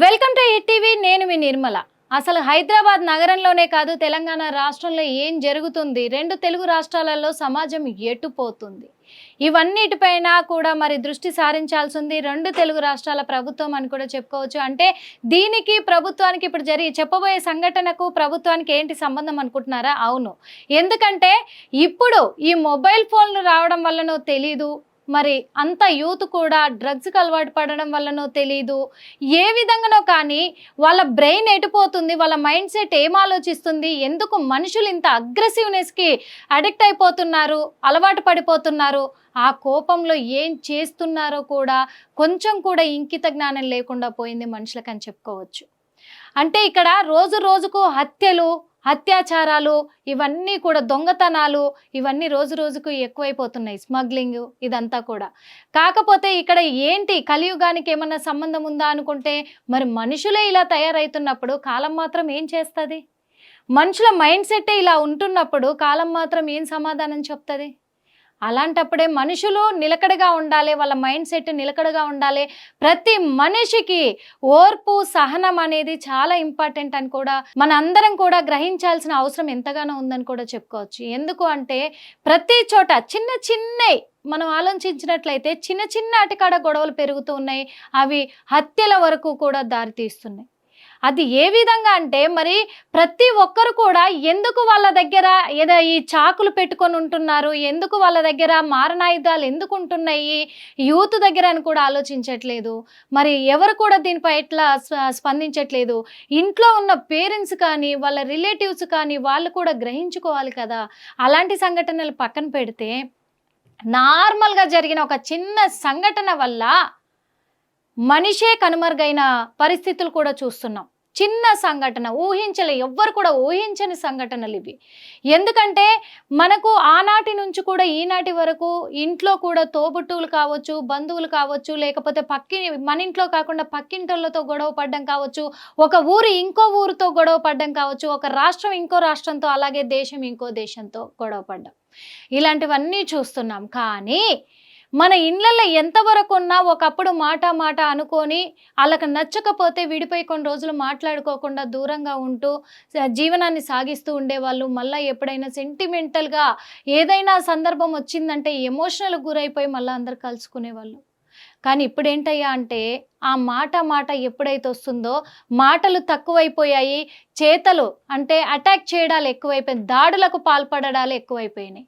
Welcome to ETV నేను మీ నిర్మల. అసలు హైదరాబాద్ నగరంలోనే కాదు తెలంగాణ రాష్ట్రంలో ఏం జరుగుతుంది? రెండు తెలుగు రాష్ట్రాలలో సమాజం ఎటుపోతుంది? ఇవన్నిటిపైన కూడా మరి దృష్టి సారించాల్సింది రెండు తెలుగు రాష్ట్రాల ప్రభుత్వం అని కూడా చెప్పుకోవచ్చు. అంటే దీనికి ప్రభుత్వానికి ఇప్పుడు జరిగి చెప్పబోయే సంఘటనకు ప్రభుత్వానికి ఏంటి సంబంధం అనుకుంటున్నారా? అవును. ఎందుకంటే ఇప్పుడు ఈ మొబైల్ ఫోన్లు రావడం వల్లనో తెలీదు మరి అంత యూత్ కూడా డ్రగ్స్కి అలవాటు పడడం వల్లనో తెలీదు. ఏ విధంగానో కానీ వాళ్ళ బ్రెయిన్ ఎటుపోతుంది వాళ్ళ మైండ్ సెట్ ఏం ఆలోచిస్తుంది ఎందుకు మనుషులు ఇంత అగ్రెసివ్నెస్కి అడిక్ట్ అయిపోతున్నారు అలవాటు పడిపోతున్నారు ఆ కోపంలో ఏం చేస్తున్నారో కూడా కొంచెం కూడా ఇంకిత జ్ఞానం లేకుండా పోయింది మనుషులకని చెప్పుకోవచ్చు. అంటే ఇక్కడ రోజు రోజుకు హత్యలు అత్యాచారాలు ఇవన్నీ కూడా దొంగతనాలు ఇవన్నీ రోజు రోజుకు ఎక్కువైపోతున్నాయి. స్మగ్లింగ్ ఇదంతా కూడా. కాకపోతే ఇక్కడ ఏంటి? కలియుగానికి ఏమన్నా సంబంధం ఉందా అనుకుంటే మరి మనుషులే ఇలా తయారవుతున్నప్పుడు కాలం మాత్రం ఏం చేస్తుంది? మనుషుల మైండ్ సెట్టే ఇలా ఉంటున్నప్పుడు కాలం మాత్రం ఏం సమాధానం చెప్తుంది? అలాంటప్పుడే మనుషులు నిలకడగా ఉండాలి వాళ్ళ మైండ్ సెట్ నిలకడగా ఉండాలి. ప్రతి మనిషికి ఓర్పు సహనం అనేది చాలా ఇంపార్టెంట్ అని కూడా మన అందరం కూడా గ్రహించాల్సిన అవసరం ఎంతగానో ఉందని కూడా చెప్పుకోవచ్చు. ఎందుకు అంటే ప్రతి చోట చిన్న చిన్నవి మనం ఆలోచించినట్లయితే చిన్న చిన్న అటికాడ గొడవలు పెరుగుతూ ఉన్నాయి. అవి హత్యల వరకు కూడా దారితీస్తున్నాయి. అది ఏ విధంగా అంటే మరి ప్రతి ఒక్కరు కూడా ఎందుకు వాళ్ళ దగ్గర ఏదో ఈ చాకులు పెట్టుకొని ఉంటున్నారు? ఎందుకు వాళ్ళ దగ్గర మారణాయుధాలు ఎందుకు ఉంటున్నాయి? యూత్ దగ్గర అని కూడా ఆలోచించట్లేదు. మరి ఎవరు కూడా దీనిపై ఎట్లా స్ప- స్పందించట్లేదు. ఇంట్లో ఉన్న పేరెంట్స్ కానీ వాళ్ళ రిలేటివ్స్ కానీ వాళ్ళు కూడా గ్రహించుకోవాలి కదా. అలాంటి సంఘటనలు పక్కన పెడితే నార్మల్గా జరిగిన ఒక చిన్న సంఘటన వల్ల మనిషే కనుమరుగైన పరిస్థితులు కూడా చూస్తున్నాం. చిన్న సంఘటన ఊహించలే ఎవ్వరు కూడా ఊహించని సంఘటనలు ఇవి. ఎందుకంటే మనకు ఆనాటి నుంచి కూడా ఈనాటి వరకు ఇంట్లో కూడా తోబుట్టువులు కావచ్చు బంధువులు కావచ్చు లేకపోతే పక్కి మన ఇంట్లో కాకుండా పక్కింటోళ్ళతో గొడవ పడడం కావచ్చు ఒక ఊరు ఇంకో ఊరితో గొడవ పడడం కావచ్చు ఒక రాష్ట్రం ఇంకో రాష్ట్రంతో అలాగే దేశం ఇంకో దేశంతో గొడవ పడ్డం. ఇలాంటివన్నీ చూస్తున్నాం. కానీ మన ఇళ్ళల్లో ఎంతవరకు ఉన్నా ఒకప్పుడు మాట మాట అనుకొని వాళ్ళకి నచ్చకపోతే విడిపోయి కొన్ని రోజులు మాట్లాడుకోకుండా దూరంగా ఉంటూ జీవనాన్ని సాగిస్తూ ఉండేవాళ్ళు. మళ్ళీ ఎప్పుడైనా సెంటిమెంటల్గా ఏదైనా సందర్భం వచ్చిందంటే ఎమోషనల్ గురైపోయి మళ్ళీ అందరు కలుసుకునేవాళ్ళు. కానీ ఇప్పుడు ఏంటయ్యా అంటే ఆ మాట మాట ఎప్పుడైతే వస్తుందో మాటలు తక్కువైపోయాయి చేతలు అంటే అటాక్ చేయడాలు ఎక్కువైపోయాయి దాడులకు పాల్పడడాలు ఎక్కువైపోయినాయి.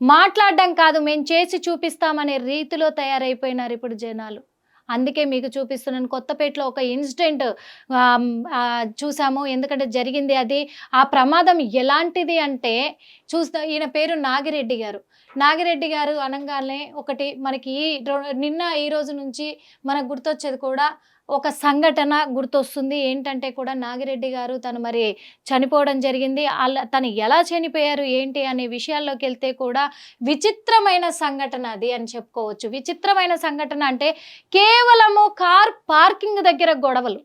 మాట్లాడడం కాదు మేము చేసి చూపిస్తామనే రీతిలో తయారైపోయినారు ఇప్పుడు జనాలు. అందుకే మీకు చూపిస్తున్నాను కొత్తపేటలో ఒక ఇన్సిడెంట్ చూసాము. ఎందుకంటే జరిగింది అది. ఆ ప్రమాదం ఎలాంటిది అంటే చూస్తా ఈయన పేరు నాగిరెడ్డి గారు. నాగిరెడ్డి గారు అనగానే ఒకటి మనకి ఈ నిన్న ఈ రోజు నుంచి మనకు గుర్తొచ్చేది కూడా ఒక సంఘటన గుర్తొస్తుంది. ఏంటంటే కూడా నాగిరెడ్డి గారు తను మరి చనిపోవడం జరిగింది. అలా తను ఎలా చనిపోయారు ఏంటి అనే విషయాల్లోకి వెళ్తే కూడా విచిత్రమైన సంఘటన అది అని చెప్పుకోవచ్చు. విచిత్రమైన సంఘటన అంటే కేవలము కార్ పార్కింగ్ దగ్గర గొడవలు.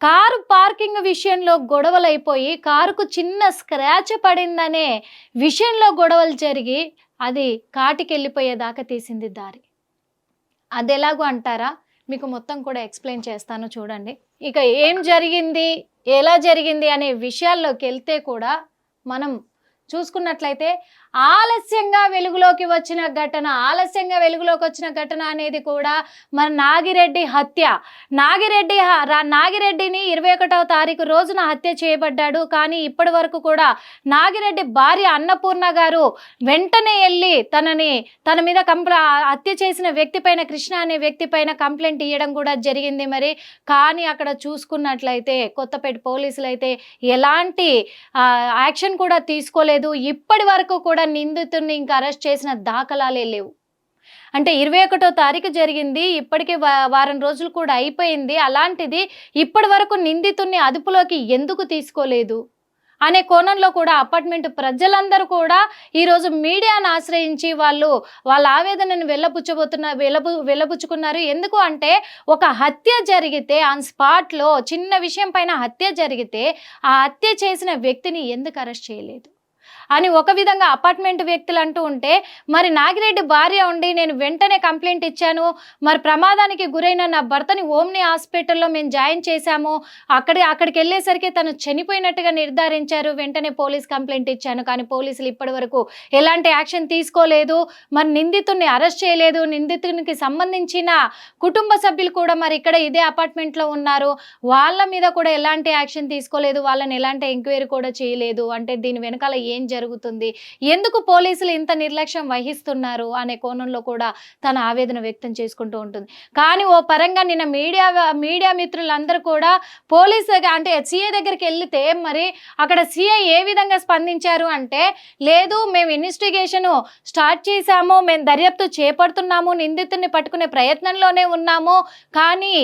కారు పార్కింగ్ విషయంలో గొడవలు అయిపోయి కారుకు చిన్న స్క్రాచ్ పడిందనే విషయంలో గొడవలు జరిగి అది కాటికి వెళ్ళిపోయేదాకా తీసింది దారి. అది ఎలాగో అంటారా? మీకు మొత్తం కూడా ఎక్స్ప్లెయిన్ చేస్తాను చూడండి. ఇక ఏం జరిగింది ఎలా జరిగింది అనే విషయాల్లోకి వెళ్తే కూడా మనం చూసుకున్నట్లయితే ఆలస్యంగా వెలుగులోకి వచ్చిన ఘటన ఆలస్యంగా వెలుగులోకి వచ్చిన ఘటన అనేది కూడా మన నాగిరెడ్డి హత్య. నాగిరెడ్డి హ- నాగిరెడ్డిని ఇరవై ఒకటవ తారీఖు రోజున హత్య చేయబడ్డాడు. కానీ ఇప్పటి వరకు కూడా నాగిరెడ్డి భార్య అన్నపూర్ణ గారు వెంటనే వెళ్ళి తనని తన మీద కంప్ల హత్య చేసిన వ్యక్తి పైన కృష్ణ అనే వ్యక్తి పైన కంప్లైంట్ ఇవ్వడం కూడా జరిగింది మరి. కానీ అక్కడ చూసుకున్నట్లయితే కొత్తపేట పోలీసులు అయితే ఎలాంటి యాక్షన్ కూడా తీసుకోలేదు. ఇప్పటి వరకు కూడా నిందితుడిని ఇంకా అరెస్ట్ చేసిన దాఖలాలే లేవు. అంటే ఇరవై ఒకటో తారీఖు జరిగింది ఇప్పటికే వారం రోజులు కూడా అయిపోయింది. అలాంటిది ఇప్పటి వరకు నిందితుడిని అదుపులోకి ఎందుకు తీసుకోలేదు? అనే కోణంలో కూడా అపార్ట్మెంట్ ప్రజలందరూ కూడా ఈరోజు మీడియాను ఆశ్రయించి వాళ్ళు వాళ్ళ ఆవేదనను వెళ్ళబుచ్చబోతున్న వెళ్ళబు వెళ్ళబుచ్చుకున్నారు. ఎందుకు అంటే ఒక హత్య జరిగితే ఆన్ స్పాట్లో చిన్న విషయం పైన హత్య జరిగితే ఆ హత్య చేసిన వ్యక్తిని ఎందుకు అరెస్ట్ చేయలేదు? అని ఒక విధంగా అపార్ట్మెంట్ వ్యక్తులు అంటూ ఉంటే మరి నాగిరెడ్డి భార్య ఉండి నేను వెంటనే కంప్లైంట్ ఇచ్చాను. మరి ప్రమాదానికి గురైన నా భర్తని ఓమ్ని హాస్పిటల్లో మేము జాయిన్ చేశాము. అక్కడ అక్కడికి వెళ్ళేసరికి తను చనిపోయినట్టుగా నిర్ధారించారు. వెంటనే పోలీస్ కంప్లైంట్ ఇచ్చాను. కానీ పోలీసులు ఇప్పటి వరకు ఎలాంటి యాక్షన్ తీసుకోలేదు. మరి నిందితుడిని అరెస్ట్ చేయలేదు. నిందితునికి సంబంధించిన కుటుంబ సభ్యులు కూడా మరి ఇక్కడ ఇదే అపార్ట్మెంట్లో ఉన్నారు. వాళ్ళ మీద కూడా ఎలాంటి యాక్షన్ తీసుకోలేదు. వాళ్ళని ఎలాంటి ఎంక్వైరీ కూడా చేయలేదు. అంటే దీని వెనకాల ఏం జరుగుతుంది? జరుగుతుంది. ఎందుకు పోలీసులు ఇంత నిర్లక్ష్యం వహిస్తున్నారు అనే కోణంలో కూడా తన ఆవేదన వ్యక్తం చేసుకుంటూ ఉంటుంది. కానీ ఓ పరంగా నిన్న మీడియా మీడియా మిత్రులందరూ కూడా పోలీసు అంటే సిఐ దగ్గరికి వెళ్తే మరి అక్కడ సీఏ ఏ విధంగా స్పందించారు అంటే లేదు మేము ఇన్వెస్టిగేషన్ స్టార్ట్ చేశాము మేము దర్యాప్తు చేపడుతున్నాము నిందితుడిని పట్టుకునే ప్రయత్నంలోనే ఉన్నాము. కానీ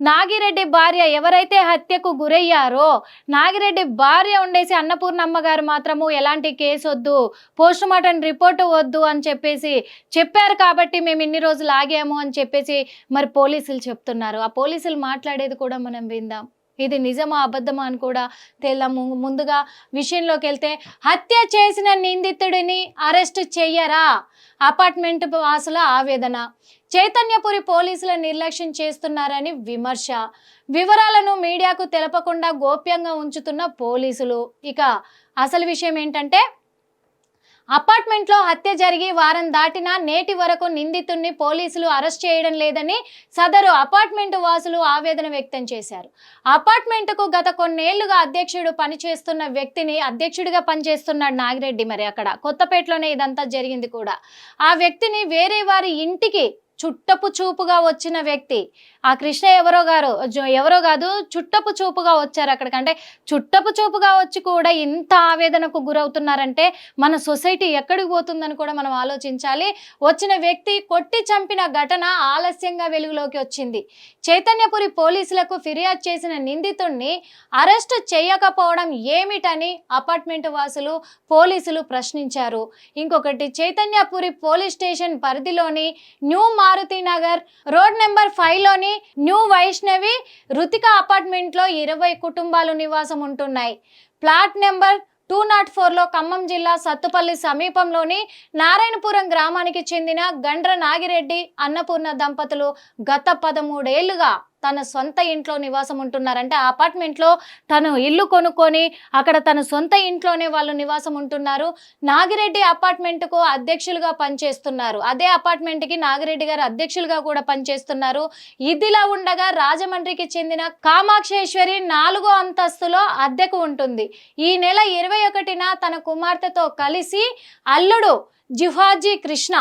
నాగిరెడ్డి భార్య ఎవరైతే హత్యకు గురయ్యారో నాగిరెడ్డి భార్య ఉండేసి అన్నపూర్ణమ్మ గారు మాత్రము ఎలాంటి కేసు వద్దు పోస్ట్ మార్టం రిపోర్ట్ వద్దు అని చెప్పేసి చెప్పారు కాబట్టి మేము ఇన్ని రోజులు ఆగాము అని చెప్పేసి మరి పోలీసులు చెప్తున్నారు. ఆ పోలీసులు మాట్లాడేది కూడా మనం విందాం. ఇది నిజమా అబద్ధమా అని కూడా తేలాము ముందుగా విషయంలోకి వెళ్తే హత్య చేసిన నిందితుడిని అరెస్ట్ చెయ్యరా? అపార్ట్మెంట్ వాసుల ఆవేదన. చైతన్యపురి పోలీసుల నిర్లక్ష్యం చేస్తున్నారని విమర్శ. వివరాలను మీడియాకు తెలపకుండా గోప్యంగా ఉంచుతున్న పోలీసులు. ఇక అసలు విషయం ఏంటంటే అపార్ట్మెంట్లో హత్య జరిగి వారం దాటినా నేటి వరకు నిందితుడిని పోలీసులు అరెస్ట్ చేయడం లేదని సదరు అపార్ట్మెంట్ వాసులు ఆవేదన వ్యక్తం చేశారు. అపార్ట్మెంట్కు గత కొన్నేళ్ళుగా అధ్యక్షుడు పనిచేస్తున్న వ్యక్తిని అధ్యక్షుడిగా పనిచేస్తున్నాడు నాగిరెడ్డి మరి అక్కడ. కొత్తపేటలోనే ఇదంతా జరిగింది కూడా. ఆ వ్యక్తిని వేరే వారి ఇంటికి చుట్టపు చూపుగా వచ్చిన వ్యక్తి. ఆ కృష్ణ ఎవరో గారు జో- ఎవరో కాదు చుట్టపు చూపుగా వచ్చారు అక్కడికి. అంటే చుట్టపు చూపుగా వచ్చి కూడా ఇంత ఆవేదనకు గురవుతున్నారంటే మన సొసైటీ ఎక్కడికి పోతుందని కూడా మనం ఆలోచించాలి. వచ్చిన వ్యక్తి కొట్టి చంపిన ఘటన ఆలస్యంగా వెలుగులోకి వచ్చింది. చైతన్యపురి పోలీసులకు ఫిర్యాదు చేసిన నిందితుడిని అరెస్ట్ చేయకపోవడం ఏమిటని అపార్ట్మెంట్ వాసులు పోలీసులు ప్రశ్నించారు. ఇంకొకటి చైతన్యపురి పోలీస్ స్టేషన్ పరిధిలోని new Maruti Nagar. Road number ఫైవ్లోని new Vaishnavi Ruthika అపార్ట్మెంట్లో ఇరవై కుటుంబాలు నివాసం ఉంటున్నాయి. ప్లాట్ నెంబర్ టూ నాట్ ఫోర్లో ఖమ్మం జిల్లా సత్తుపల్లి సమీపంలోని నారాయణపురం గ్రామానికి చెందిన గండ్ర నాగిరెడ్డి అన్నపూర్ణ దంపతులు గత పదమూడేళ్ళుగా తన సొంత ఇంట్లో నివాసం ఉంటున్నారంటే ఆ అపార్ట్మెంట్లో తను ఇల్లు కొనుక్కొని అక్కడ తన సొంత ఇంట్లోనే వాళ్ళు నివాసం ఉంటున్నారు. నాగిరెడ్డి అపార్ట్మెంట్కు అధ్యక్షులుగా పనిచేస్తున్నారు. అదే అపార్ట్మెంట్కి నాగిరెడ్డి గారు అధ్యక్షులుగా కూడా పనిచేస్తున్నారు. ఇదిలా ఉండగా రాజమండ్రికి చెందిన కామాక్షేశ్వరి నాలుగో అంతస్తులో అద్దెకు ఉంటుంది. ఈ నెల ఇరవై ఒకటిన తన కుమార్తెతో కలిసి అల్లుడు జిహాజీ కృష్ణ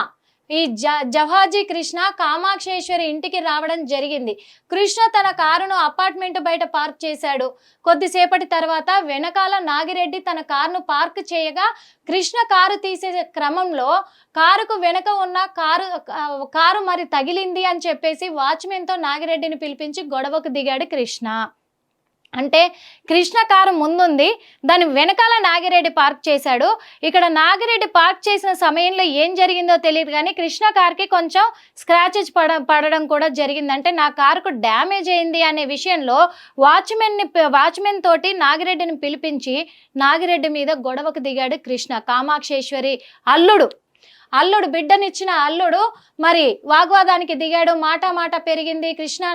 ఈ జ జవాజీ కృష్ణ కామాక్షేశ్వరి ఇంటికి రావడం జరిగింది. కృష్ణ తన కారును అపార్ట్మెంట్ బయట పార్క్ చేశాడు. కొద్దిసేపటి తర్వాత వెనకాల నాగిరెడ్డి తన కారును పార్క్ చేయగా కృష్ణ కారు తీసే క్రమంలో కారుకు వెనక ఉన్న కారు కారు మరి తగిలింది అని చెప్పేసి వాచ్మెన్తో నాగిరెడ్డిని పిలిపించి గొడవకు దిగాడు కృష్ణ. అంటే కృష్ణ కారు ముందుంది దాని వెనకాల నాగిరెడ్డి పార్క్ చేశాడు. ఇక్కడ నాగిరెడ్డి పార్క్ చేసిన సమయంలో ఏం జరిగిందో తెలియదు కానీ కృష్ణ కార్కి కొంచెం స్క్రాచెస్ పడ పడడం కూడా జరిగింది. అంటే నా కారుకు డ్యామేజ్ అయింది అనే విషయంలో వాచ్మెన్ని వాచ్మెన్ తోటి నాగిరెడ్డిని పిలిపించి నాగిరెడ్డి మీద గొడవకు దిగాడు కృష్ణ. కామాక్షేశ్వరి అల్లుడు. అల్లుడు బిడ్డనిచ్చిన అల్లుడు మరి వాగ్వాదానికి దిగాడు. మాట మాట పెరిగింది. కృష్ణ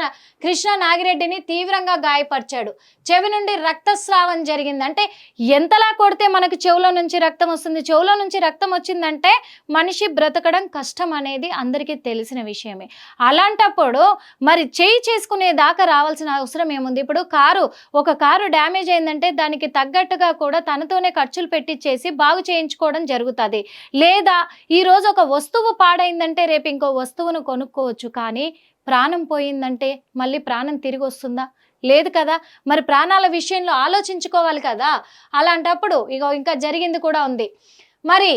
కృష్ణ నాగిరెడ్డిని తీవ్రంగా గాయపరిచాడు. చెవి నుండి రక్తస్రావం జరిగింది. అంటే ఎంతలా కొడితే మనకు చెవులో నుంచి రక్తం వస్తుంది? చెవులో నుంచి రక్తం వచ్చిందంటే మనిషి బ్రతకడం కష్టం అనేది అందరికీ తెలిసిన విషయమే. అలాంటప్పుడు మరి చేయి చేసుకునే దాకా రావాల్సిన అవసరం ఏముంది? ఇప్పుడు కారు ఒక కారు డ్యామేజ్ అయిందంటే దానికి తగ్గట్టుగా కూడా తనతోనే ఖర్చులు పెట్టించేసి బాగు చేయించుకోవడం జరుగుతుంది. లేదా ఈ రోజు ఒక వస్తువు పాడైందంటే రేపు ఇంకో వస్తువును కొనుక్కోవచ్చు కానీ ప్రాణం పోయిందంటే మళ్ళీ ప్రాణం తిరిగి వస్తుందా? లేదు కదా? మరి ప్రాణాల విషయంలో ఆలోచించుకోవాలి కదా? అలాంటప్పుడు ఇక ఇంకా జరిగింది కూడా ఉంది. మరి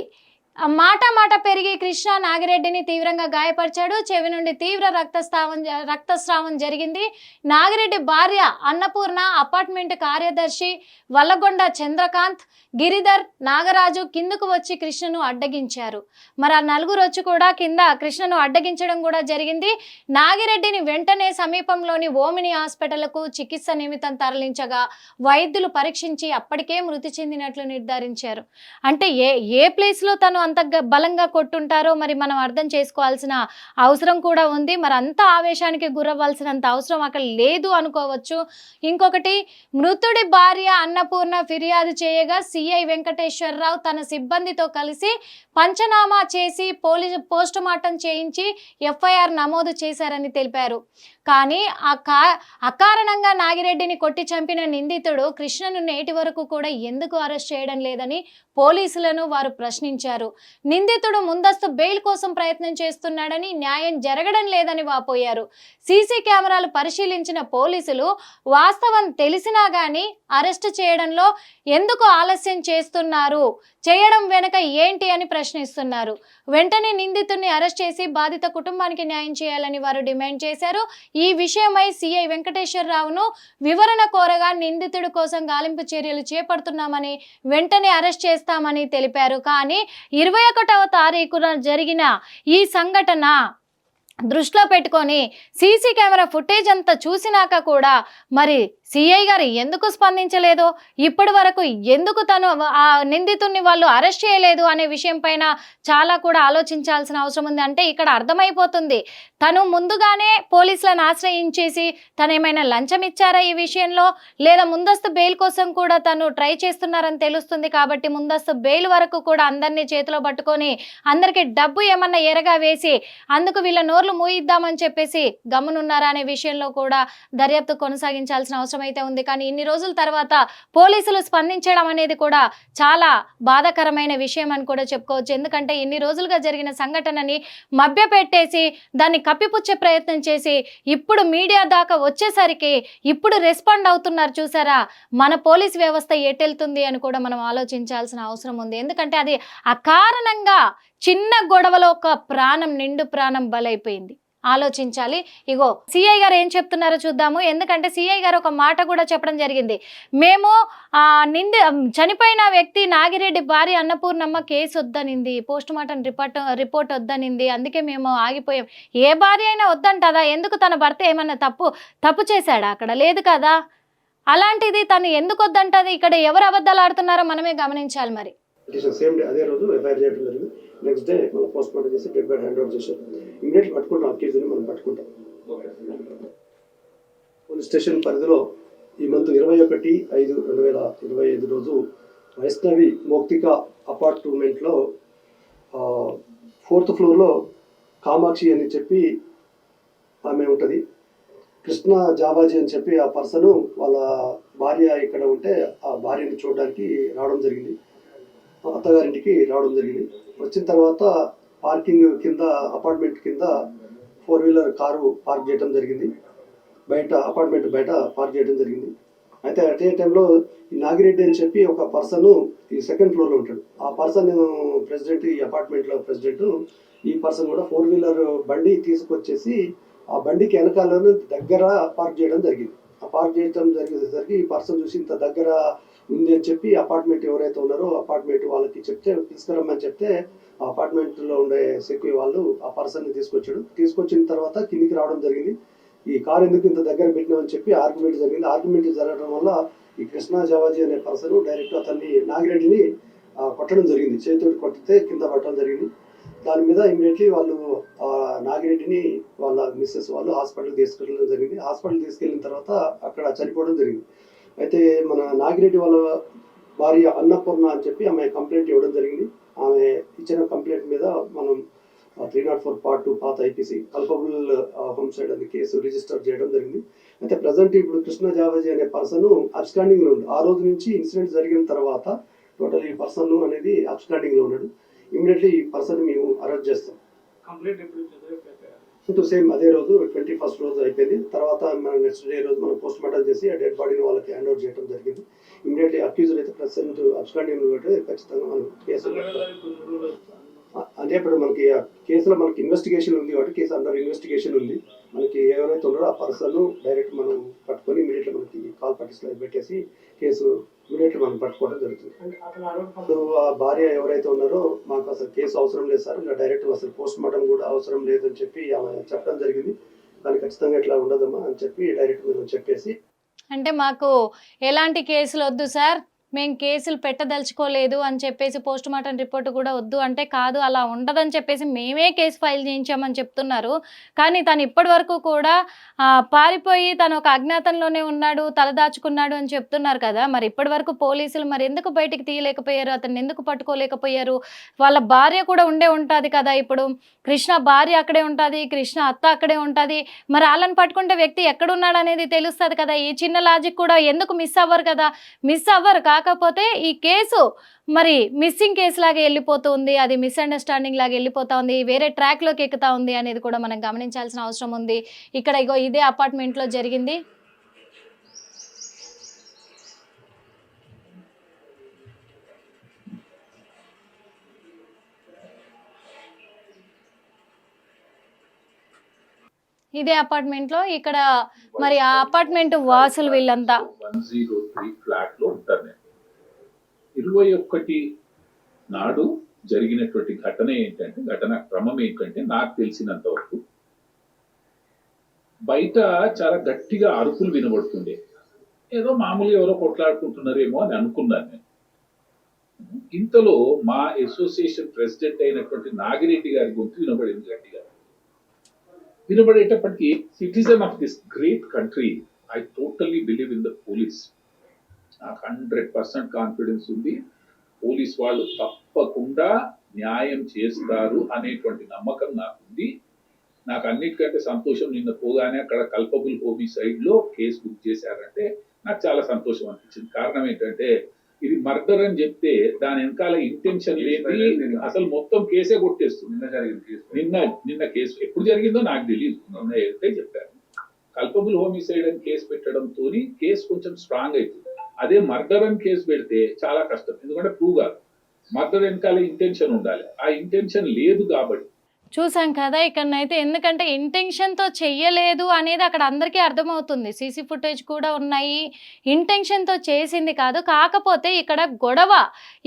మాట మాట పెరిగి కృష్ణ నాగిరెడ్డిని తీవ్రంగా గాయపరిచాడు. చెవి నుండి తీవ్ర రక్తస్రావం జ- రక్తస్రావం జరిగింది. నాగిరెడ్డి భార్య అన్నపూర్ణ అపార్ట్మెంట్ కార్యదర్శి వల్లగొండ చంద్రకాంత్ గిరిధర్ నాగరాజు కిందకు వచ్చి కృష్ణను అడ్డగించారు. మరి ఆ నలుగురు వచ్చి కూడా కింద కృష్ణను అడ్డగించడం కూడా జరిగింది. నాగిరెడ్డిని వెంటనే సమీపంలోని ఓమిని హాస్పిటల్కు చికిత్స నిమిత్తం తరలించగా వైద్యులు పరీక్షించి అప్పటికే మృతి చెందినట్లు నిర్ధారించారు. అంటే ఏ ఏ ప్లేస్లో తను అంత బలంగా కొట్టుంటారో మరి మనం అర్థం చేసుకోవాల్సిన అవసరం కూడా ఉంది. మరి అంత ఆవేశానికి గురవ్వాల్సినంత అవసరం అక్కడ లేదు అనుకోవచ్చు. ఇంకొకటి మృతుడి భార్య అన్నపూర్ణ ఫిర్యాదు చేయగా సిఐ వెంకటేశ్వరరావు తన సిబ్బందితో కలిసి పంచనామా చేసి పోలీసు పోస్ట్ మార్టం చేయించి ఎఫ్ఐఆర్ నమోదు చేశారని తెలిపారు. కానీ ఆ కా అకారణంగా నాగిరెడ్డిని కొట్టి చంపిన నిందితుడు కృష్ణను నేటి వరకు కూడా ఎందుకు అరెస్ట్ చేయడం లేదని పోలీసులను వారు ప్రశ్నించారు. నిందితుడు ముందస్తు బెయిల్ కోసం ప్రయత్నం చేస్తున్నాడని న్యాయం జరగడం లేదని వాపోయారు. సీసీ కెమెరాలు పరిశీలించిన పోలీసులు వాస్తవం తెలిసినా గాని అరెస్ట్ చేయడంలో ఎందుకు ఆలస్యం చేస్తున్నారు? చేయడం వెనుక ఏంటి అని ప్రశ్నిస్తున్నారు. వెంటనే నిందితుడిని అరెస్ట్ చేసి బాధిత కుటుంబానికి న్యాయం చేయాలని వారు డిమాండ్ చేశారు. ఈ విషయమై సిఐ వెంకటేశ్వరరావును వివరణ కోరగా నిందితుడి కోసం గాలింపు చర్యలు చేపడుతున్నామని వెంటనే అరెస్ట్ చేసి చేస్తామని తెలిపారు. కానీ ఇరవై ఒకటవ తారీఖున జరిగిన ఈ సంఘటన దృష్టిలో పెట్టుకొని సీసీ కెమెరా ఫుటేజ్ అంతా చూసినాక కూడా మరి సిఐ గారు ఎందుకు స్పందించలేదు ఇప్పటి వరకు ఎందుకు తను ఆ నిందితుడిని వాళ్ళు అరెస్ట్ చేయలేదు అనే విషయం పైన చాలా కూడా ఆలోచించాల్సిన అవసరం ఉంది. అంటే ఇక్కడ అర్థమైపోతుంది. తను ముందుగానే పోలీసులను ఆశ్రయించేసి తను ఏమైనా లంచం ఇచ్చారా ఈ విషయంలో? లేదా ముందస్తు బెయిల్ కోసం కూడా తను ట్రై చేస్తున్నారని తెలుస్తుంది కాబట్టి ముందస్తు బెయిల్ వరకు కూడా అందరినీ చేతిలో పట్టుకొని అందరికీ డబ్బు ఏమన్నా ఎరగా వేసి అందుకు వీళ్ళ నోర్లు మూయిద్దామని చెప్పేసి గమ్మునున్నారా అనే విషయంలో కూడా దర్యాప్తు కొనసాగించాల్సిన అవసరం అయితే ఉంది. కానీ ఇన్ని రోజుల తర్వాత పోలీసులు స్పందించడం అనేది కూడా చాలా బాధాకరమైన విషయం అని కూడా చెప్పుకోవచ్చు. ఎందుకంటే ఇన్ని రోజులుగా జరిగిన సంఘటనని మభ్యపెట్టేసి దాన్ని కప్పిపుచ్చే ప్రయత్నం చేసి ఇప్పుడు మీడియా దాకా వచ్చేసరికి ఇప్పుడు రెస్పాండ్ అవుతున్నారు చూసారా? మన పోలీస్ వ్యవస్థ ఎటెళ్తుంది అని కూడా మనం ఆలోచించాల్సిన అవసరం ఉంది. ఎందుకంటే అది అకారణంగా చిన్న గొడవలో ఒక ప్రాణం నిండు ప్రాణం బలైపోయింది. ఆలోచించాలి. ఇగో సిఐ గారు ఏం చెప్తున్నారో చూద్దాము. ఎందుకంటే సిఐ గారు ఒక మాట కూడా చెప్పడం జరిగింది. మేము ఆ నింది చనిపోయిన వ్యక్తి నాగిరెడ్డి భార్య అన్నపూర్ణమ్మ కేసు వద్దనింది. పోస్ట్ మార్టం రిపోర్ట్ రిపోర్ట్ వద్దనింది. అందుకే మేము ఆగిపోయాం. ఏ భార్య అయినా వద్దంటదా ఎందుకు తన భర్త ఏమన్నా తప్పు తప్పు చేశాడా అక్కడ? లేదు కదా? అలాంటిది తను ఎందుకు వద్దంటది? ఇక్కడ ఎవరు అబద్ధాలు ఆడుతున్నారో మనమే గమనించాలి మరి. సేమ్ డే అదే రోజు ఎఫ్ఐఆర్ చేయడం జరిగింది. నెక్స్ట్ డే పోస్ట్ మార్టం చేసి డెడ్ హ్యాండ్ ఓవర్ చేశారు. ఇమీడియట్ పట్టుకుంటాం అక్యూజ్ని మనం పట్టుకుంటాం. పోలీస్ స్టేషన్ పరిధిలో ఈ మంత్ ఇరవై ఒకటి ఐదు రెండు వేల ఇరవై ఐదు రోజు వైష్ణవి మౌక్తిక అపార్ట్మెంట్లో ఫోర్త్ ఫ్లోర్లో కామాక్షి అని చెప్పి ఆమె ఉంటుంది. కృష్ణ జాబాజీ అని చెప్పి ఆ పర్సన్ వాళ్ళ భార్య ఇక్కడ ఉంటే ఆ భార్యని చూడడానికి రావడం జరిగింది. అత్తగారింటికి రావడం జరిగింది. వచ్చిన తర్వాత పార్కింగ్ కింద అపార్ట్మెంట్ కింద ఫోర్ వీలర్ కారు పార్క్ చేయడం జరిగింది. బయట అపార్ట్మెంట్ బయట పార్క్ చేయడం జరిగింది. అయితే అట్ ఏ టైంలో ఈ నాగిరెడ్డి అని చెప్పి ఒక పర్సన్ ఈ సెకండ్ ఫ్లోర్లో ఉంటాడు. ఆ పర్సన్ ప్రెసిడెంట్ ఈ అపార్ట్మెంట్లో ప్రెసిడెంట్ ఈ పర్సన్ కూడా ఫోర్ వీలర్ బండి తీసుకొచ్చేసి ఆ బండికి వెనకాలను దగ్గర పార్క్ చేయడం జరిగింది. ఆ పార్క్ చేయడం జరిగేసరికి ఈ పర్సన్ చూసి ఇంత దగ్గర ఉంది అని చెప్పి అపార్ట్మెంట్ ఎవరైతే ఉన్నారో అపార్ట్మెంట్ వాళ్ళకి చెప్తే తీసుకురమ్మని చెప్తే అపార్ట్మెంట్లో అపార్ట్మెంట్లో ఉండే సెక్యూరిటీ వాళ్ళు ఆ పర్సన్ని తీసుకొచ్చాడు. తీసుకొచ్చిన తర్వాత కిందికి రావడం జరిగింది. ఈ కారు ఎందుకు ఇంత దగ్గర పెట్టినామని చెప్పి ఆర్గ్యుమెంట్ జరిగింది. ఆర్గ్యుమెంట్ జరగడం వల్ల ఈ కృష్ణా జవాజీ అనే పర్సన్ డైరెక్ట్ అతన్ని నాగిరెడ్డిని కొట్టడం జరిగింది. చేతితోటి కొట్టితే కింద పట్టడం జరిగింది. దాని మీద ఇమీడియట్లీ వాళ్ళు నాగిరెడ్డిని వాళ్ళ మిస్సెస్ వాళ్ళు హాస్పిటల్ తీసుకెళ్ళడం జరిగింది. హాస్పిటల్ తీసుకెళ్ళిన తర్వాత అక్కడ చనిపోవడం జరిగింది. అయితే మన నాగిరెడ్డి వాళ్ళ భార్య అన్నపూర్ణ అని చెప్పి ఆమె కంప్లైంట్ ఇవ్వడం జరిగింది. ఆమె ఇచ్చిన కంప్లైంట్ మీద మనం three not four part two పాత ఐపీసీ కల్పబుల్ హోమ్సైడ్ అనే కేసు రిజిస్టర్ చేయడం జరిగింది. అయితే ప్రజెంట్ ఇప్పుడు కృష్ణ జావజీ అనే పర్సన్ అబ్స్టాండింగ్లో ఉంది ఆ రోజు నుంచి ఇన్సిడెంట్ జరిగిన తర్వాత టోటల్ ఈ పర్సన్ అనేది అబ్స్టాండింగ్లో ఉన్నాడు. ఇమీడియట్లీ ఈ పర్సన్ మేము అరెస్ట్ చేస్తాం. కంప్లైంట్ ఎప్పుడు సేమ్ అదే రోజు ట్వంటీ ఫస్ట్ రోజు అయిపోయింది. తర్వాత మనం నెక్స్ట్ డే రోజు మనం పోస్ట్ మార్టం చేసి ఆ డెడ్ బాడీని వాళ్ళకి హ్యాండ్ ఓవర్ చేయడం జరిగింది. ఇమీడియట్లీ అక్యూజర్ అయితే ప్రెసెంట్ అబ్స్టాండింగ్ ఖచ్చితంగా మనం కేసు సంఘటన అంటే ఇప్పుడు మనకి ఆ కేసులో మనకి ఇన్వెస్టిగేషన్ ఉంది కాబట్టి కేసు అండర్ ఇన్వెస్టిగేషన్ ఉంది. మనకి ఎవరైతే ఉన్నారో ఆ పర్సన్ డైరెక్ట్ మనం పట్టుకొని ఇమీడియట్లీ మనకి కాల్ పట్టిస్లో పెట్టేసి కేసు ఇమీడియట్లీ మనం పట్టుకోవడం జరుగుతుంది. ఇప్పుడు ఆ భార్య ఎవరైతే ఉన్నారో మాకు అసలు కేసు అవసరం లేదు సార్. ఇంకా డైరెక్ట్ అసలు పోస్ట్ మార్టం కూడా అవసరం లేదని చెప్పి ఆమె చెప్పడం జరిగింది. కానీ ఖచ్చితంగా ఇట్లా ఉండదమ్మా అని చెప్పి డైరెక్ట్ మేము చెప్పేసి అంటే మాకు ఎలాంటి కేసులు వద్దు సార్. మేము కేసులు పెట్టదలుచుకోలేదు అని చెప్పేసి పోస్ట్ మార్టం రిపోర్ట్ కూడా వద్దు అంటే కాదు అలా ఉండదని చెప్పేసి మేమే కేసు ఫైల్ చేయించామని చెప్తున్నారు. కానీ తను ఇప్పటి వరకు కూడా పారిపోయి తను ఒక అజ్ఞాతంలోనే ఉన్నాడు తలదాచుకున్నాడు అని చెప్తున్నారు కదా. మరి ఇప్పటి వరకు పోలీసులు మరి ఎందుకు బయటికి తీయలేకపోయారు? అతన్ని ఎందుకు పట్టుకోలేకపోయారు? వాళ్ళ భార్య కూడా ఉండే ఉంటుంది కదా ఇప్పుడు. కృష్ణ భార్య అక్కడే ఉంటుంది కృష్ణ అత్త అక్కడే ఉంటుంది. మరి వాళ్ళని పట్టుకుంటే వ్యక్తి ఎక్కడున్నాడు అనేది తెలుస్తుంది కదా. ఈ చిన్న లాజిక్ కూడా ఎందుకు మిస్ అవ్వరు కదా? మిస్ అవ్వరు కాకపోతే ఈ కేసు మరి మిస్సింగ్ కేసు లాగా వెళ్ళిపోతుంది అది మిస్అండర్స్టాండింగ్ లాగా వెళ్ళిపోతా ఉంది వేరే ట్రాక్లోకి ఎక్కుతా ఉంది అనేది కూడా మనం గమనించాల్సిన అవసరం ఉంది. ఇక్కడ ఇగో ఇదే అపార్ట్మెంట్లో జరిగింది. ఇదే అపార్ట్మెంట్లో ఇక్కడ మరి ఆ అపార్ట్మెంట్ వాసులు వీళ్ళంతా వన్ జీరో త్రీ ఫ్లాట్లో ఉంటాను నేను ఇరవై ఒక్కటి నాడు జరిగినటువంటి ఘటన ఏంటంటే ఘటన క్రమం ఏంటంటే నాకు తెలిసినంత వరకు బయట చాలా గట్టిగా అరుపులు వినబడుతుండే. ఏదో మామూలుగా ఎవరో కొట్లాడుకుంటున్నారేమో అని అనుకున్నాను నేను. ఇంతలో మా అసోసియేషన్ ప్రెసిడెంట్ అయినటువంటి నాగిరెడ్డి గారి గొంతు వినబడింది గట్టిగా. వినబడేటప్పటికీ citizen of this great country I totally believe in the police. నాకు హండ్రెడ్ పర్సెంట్ కాన్ఫిడెన్స్ ఉంది. పోలీస్ వాళ్ళు తప్పకుండా న్యాయం చేస్తారు అనేటువంటి నమ్మకం నాకుంది. నాకు అన్నిటికంటే సంతోషం నిన్న పోగానే అక్కడ కల్పబుల్ హోమిసైడ్లో కేసు బుక్ చేశారంటే నాకు చాలా సంతోషం అనిపించింది. కారణం ఏంటంటే ఇది మర్డర్ అని చెప్తే దాని వెనకాల ఇంటెన్షన్ లేని అసలు మొత్తం కేసే కొట్టేస్తుంది. నిన్న జరిగిన కేసు. నిన్న నిన్న కేసు ఎప్పుడు జరిగిందో నాకు తెలియదు నిన్న చెప్పారు. కల్పబుల్ హోమిసైడ్ అని కేసు పెట్టడంతో కేసు కొంచెం స్ట్రాంగ్ అవుతుంది అదే మర్డర్ అని కేసు పెడితే చాలా కష్టం. ఎందుకంటే ప్రూవ్ కాదు. మర్డర్ వెనకాల ఇంటెన్షన్ ఉండాలి. ఆ ఇంటెన్షన్ లేదు కాబట్టి చూసాం కదా ఇక్కడనైతే. ఎందుకంటే ఇంటెన్షన్తో చెయ్యలేదు అనేది అక్కడ అందరికీ అర్థమవుతుంది. సీసీ ఫుటేజ్ కూడా ఉన్నాయి. ఇంటెన్షన్తో చేసింది కాదు. కాకపోతే ఇక్కడ గొడవ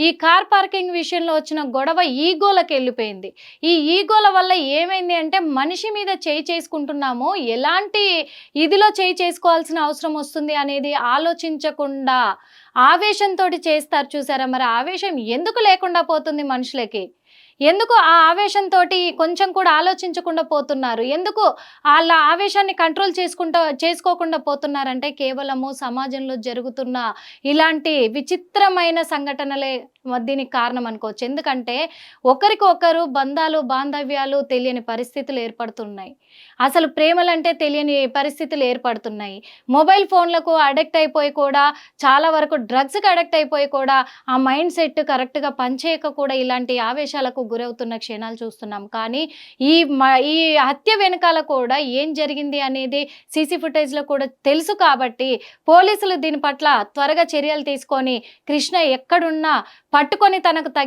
ఈ కార్ పార్కింగ్ విషయంలో వచ్చిన గొడవ ఈగోలకు వెళ్ళిపోయింది. ఈ ఈగోల వల్ల ఏమైంది అంటే మనిషి మీద చేయి చేసుకుంటున్నాము. ఎలాంటి ఇదిలో చేయి చేసుకోవాల్సిన అవసరం వస్తుంది అనేది ఆలోచించకుండా ఆవేశంతో చేస్తారు చూసారా? మరి ఆవేశం ఎందుకు లేకుండా పోతుంది మనుషులకి? ఎందుకు ఆ ఆవేశంతో కొంచెం కూడా ఆలోచించకుండా పోతున్నారు? ఎందుకు వాళ్ళ ఆవేశాన్ని కంట్రోల్ చేసుకుంటా చేసుకోకుండా పోతున్నారంటే కేవలము సమాజంలో జరుగుతున్న ఇలాంటి విచిత్రమైన సంఘటనలే దీనికి కారణం అనుకోవచ్చు. ఎందుకంటే ఒకరికొకరు బంధాలు బాంధవ్యాలు తెలియని పరిస్థితులు ఏర్పడుతున్నాయి. అసలు ప్రేమలంటే తెలియని పరిస్థితులు ఏర్పడుతున్నాయి. మొబైల్ ఫోన్లకు అడిక్ట్ అయిపోయి కూడా చాలా వరకు డ్రగ్స్కి అడిక్ట్ అయిపోయి కూడా ఆ మైండ్ సెట్ కరెక్ట్గా పనిచేయక కూడా ఇలాంటి ఆవేశాలకు గురవుతున్న క్షణాలు చూస్తున్నాం. కానీ ఈ మ- ఈ హత్య వెనకాల కూడా ఏం జరిగింది అనేది సీసీ ఫుటేజ్లో కూడా తెలుసు కాబట్టి పోలీసులు దీని పట్ల త్వరగా చర్యలు తీసుకొని కృష్ణ ఎక్కడున్నా పట్టుకొని తనకు తగిన